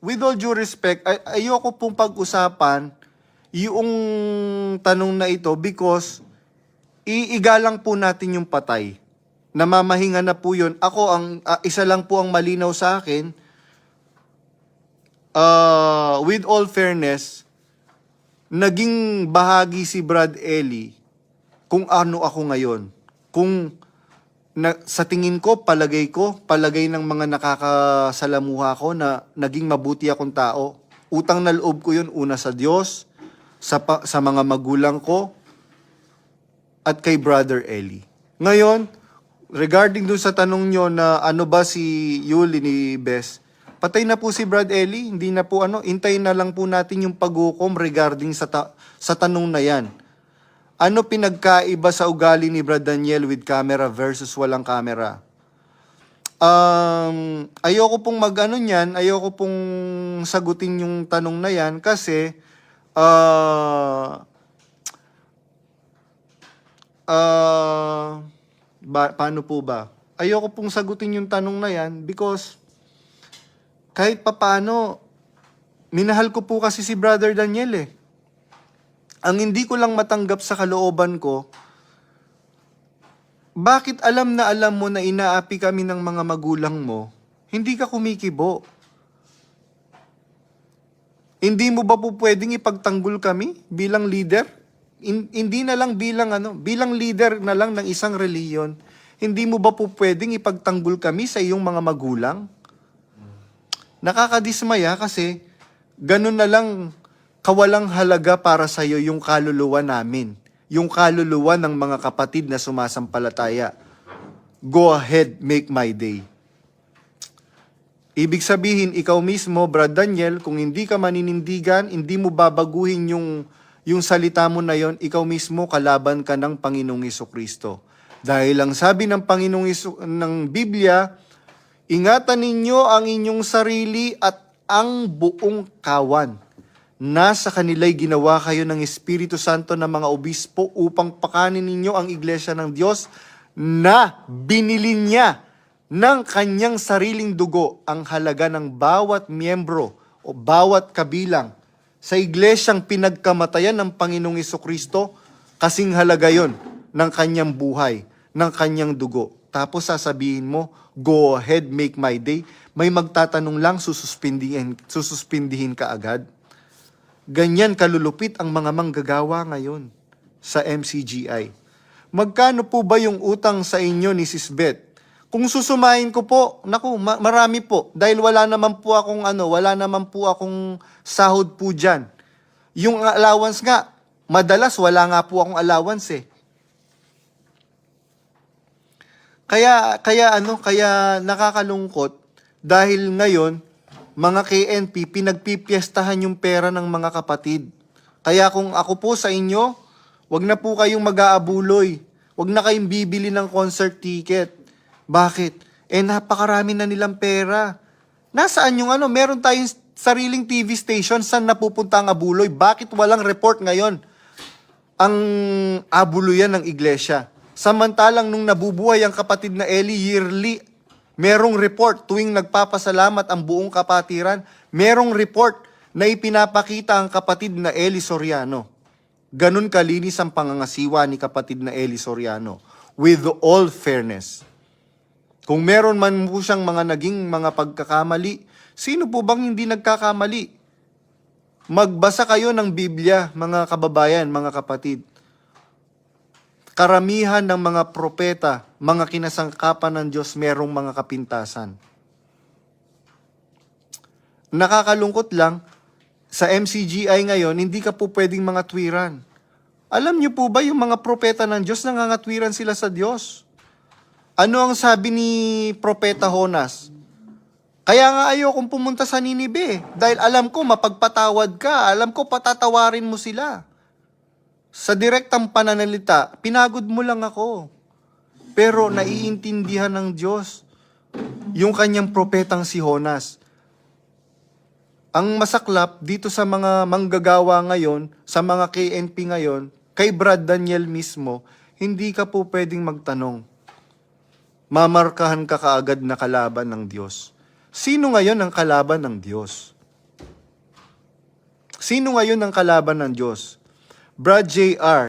with all due respect, ay- ayoko pong pag-usapan yung tanong na ito because iigalang po natin yung patay. Namamahinga na po yun. Ako, ang ah, isa lang po ang malinaw sa akin, uh, with all fairness, naging bahagi si Brad Ellie kung ano ako ngayon. Kung na, sa tingin ko, palagay ko, palagay ng mga nakakasalamuha ko na naging mabuti akong tao. Utang na loob ko yun una sa Diyos, sa, pa- sa mga magulang ko, at kay Brother Eli. Ngayon, regarding dun sa tanong nyo na ano ba si Yuli ni Bes, patay na po si Brad Eli, hindi na po ano, intayin na lang po natin yung paghukom regarding sa, ta- sa tanong na yan. Ano pinagkaiba sa ugali ni Brad Daniel with camera versus walang camera? Um, ayoko pong mag-ano niyan, ayoko pong sagutin yung tanong na yan kasi ah ah ba, paano po ba? Ayoko pong sagutin yung tanong na yan because kahit papano, minahal ko po kasi si Brother Daniel eh. Ang hindi ko lang matanggap sa kalooban ko, bakit alam na alam mo na inaapi kami ng mga magulang mo, hindi ka kumikibo? Hindi mo ba po pwedeng ipagtanggol kami bilang leader? In- hindi na lang bilang ano, bilang leader na lang ng isang reliyon. Hindi mo ba po pwedeng ipagtanggol kami sa iyong mga magulang? Nakakadismaya kasi ganun na lang kawalang halaga para sa iyo yung kaluluwa namin. Yung kaluluwa ng mga kapatid na sumasampalataya. Go ahead, make my day. Ibig sabihin, ikaw mismo, Brad Daniel, kung hindi ka maninindigan, hindi mo babaguhin yung, yung salita mo na yon, ikaw mismo kalaban ka ng Panginoong Iso Kristo. Dahil ang sabi ng Panginoong Iso, ng Biblia, ingatan ninyo ang inyong sarili at ang buong kawan. Nasa kanila'y ginawa kayo ng Espiritu Santo ng mga obispo upang pakanin ninyo ang iglesia ng Diyos na binili niya ng kanyang sariling dugo ang halaga ng bawat miyembro o bawat kabilang sa iglesyang pinagkamatayan ng Panginoong Kristo kasing halaga yon ng kanyang buhay, ng kanyang dugo. Tapos sasabihin mo, go ahead, make my day. May magtatanong lang, sususpindihin, sususpindihin ka agad. Ganyan kalulupit ang mga manggagawa ngayon sa MCGI. Magkano po ba yung utang sa inyo ni Sis Beth? Kung susumahin ko po, naku, ma- marami po. Dahil wala naman po akong ano, wala naman po akong sahod po dyan. Yung allowance nga, madalas wala nga po akong allowance eh. Kaya, kaya ano, kaya nakakalungkot dahil ngayon, mga KNP, pinagpipiestahan yung pera ng mga kapatid. Kaya kung ako po sa inyo, wag na po kayong mag-aabuloy. Wag na kayong bibili ng concert ticket. Bakit? Eh, napakarami na nilang pera. Nasaan yung ano? Meron tayong sariling TV station. Saan napupunta ang abuloy? Bakit walang report ngayon? Ang abuluyan ng iglesia. Samantalang nung nabubuhay ang kapatid na Eli yearly, merong report tuwing nagpapasalamat ang buong kapatiran, merong report na ipinapakita ang kapatid na Eli Soriano. Ganun kalinis ang pangangasiwa ni kapatid na Eli Soriano. With all fairness. Kung meron man po siyang mga naging mga pagkakamali, sino po bang hindi nagkakamali? Magbasa kayo ng Biblia, mga kababayan, mga kapatid. Karamihan ng mga propeta, mga kinasangkapan ng Diyos, merong mga kapintasan. Nakakalungkot lang, sa MCGI ngayon, hindi ka po pwedeng mga twiran. Alam niyo po ba yung mga propeta ng Diyos, nangangatwiran sila sa Diyos? Ano ang sabi ni Propeta Honas? Kaya nga ayokong pumunta sa Ninibe dahil alam ko mapagpatawad ka, alam ko patatawarin mo sila. Sa direktang pananalita, pinagod mo lang ako. Pero naiintindihan ng Diyos yung kanyang propetang si Honas. Ang masaklap dito sa mga manggagawa ngayon, sa mga KNP ngayon, kay Brad Daniel mismo, hindi ka po pwedeng magtanong. Mamarkahan ka kaagad na kalaban ng Diyos. Sino ngayon ang kalaban ng Diyos? Sino ngayon ang kalaban ng Diyos? Brad J.R.